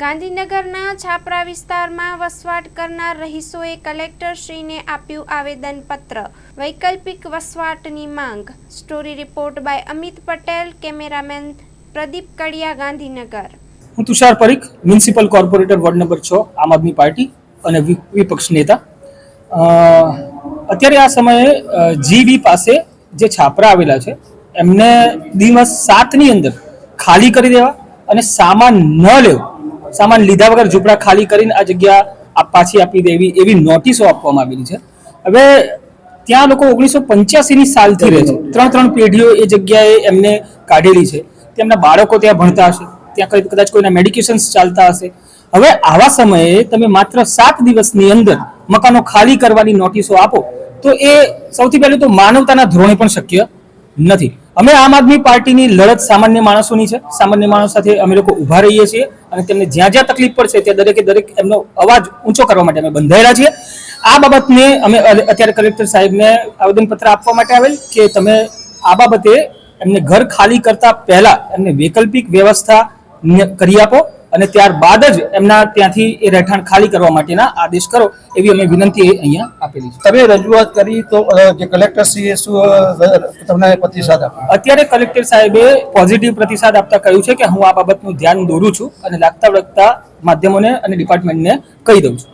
ગાંધીનગરના છાપરા વિસ્તારમાં વસવાટ કરનાર રહીશોએ કલેક્ટરશ્રીને આપ્યું આવેદનપત્ર. વૈકલ્પિક વસવાટની માંગ. Story report by Amit Patel, cameraman Pradeep Kadiya, Gandhinagar. હું Tushar Parikh, municipal corporator, ward number છ, આમ આદમી પાર્ટી અને વિપક્ષ નેતા. અત્યારે આ સમયે જીવી પાસે જે છાપરા આવેલા છે, એમને દિવસ સાતની અંદર ખાલી કરી દેવા અને સામાન ન લેવો. સામાન લીધા વગર ઝૂંપડા ખાલી કરીને આ જગ્યા પાછી આપી દેવી એવી નોટિસો આપવામાં આવેલી છે. હવે ત્યાં લોકો ઓગણીસો પંચ્યાસીની સાલથી રહે છે. ત્રણ ત્રણ પેઢીઓ એ જગ્યાએ એમને કાઢેલી છે. તેમના બાળકો ત્યાં ભણતા હશે. ત્યાં કદાચ કોઈના મેડિકેશન્સ ચાલતા હશે. હવે આવા સમયે તમે માત્ર સાત દિવસની અંદર મકાનો ખાલી કરવાની નોટિસો આપો તો એ સૌથી પહેલું તો માનવતાના ધોરણે પણ શક્ય. નથી. અમે આમ આદમી પાર્ટીની લડત સામાન્ય માણસોની છે. સામાન્ય માણસો સાથે અમે લોકો ઊભા રહીએ છીએ અને તેમને જ્યાં જ્યાં તકલીફ પડશે ત્યાં દરેકે દરેક એમનો અવાજ ઊંચો કરવા માટે અમે બંધાયેલા છીએ. આ બાબતને અમે અત્યારે કલેક્ટર સાહેબને આવેદનપત્ર આપવા માટે આવેલ કે તમે આ બાબતે એમને ઘર ખાલી કરતા પહેલા એમને વૈકલ્પિક વ્યવસ્થા કરી આપો અને ત્યારબાદ જ એમના ત્યાંથી એ રહેઠાણ ખાલી કરવા માટેના આદેશ કરો એવી અમે વિનંતી અહીંયા આપેલી છે? તમે રજૂઆત કરી તો જે જે કલેક્ટરશ્રીએ શું તમને પ્રતિસાદ આપ્યો અત્યારે કલેક્ટર સાહેબે પોઝિટિવ પ્રતિસાદ આપતા કહ્યું છે કે હું આ બાબતનું ધ્યાન દોરું છું અને લાગતા વળગતા માધ્યમોને અને ડિપાર્ટમેન્ટને કહી દઉં છું.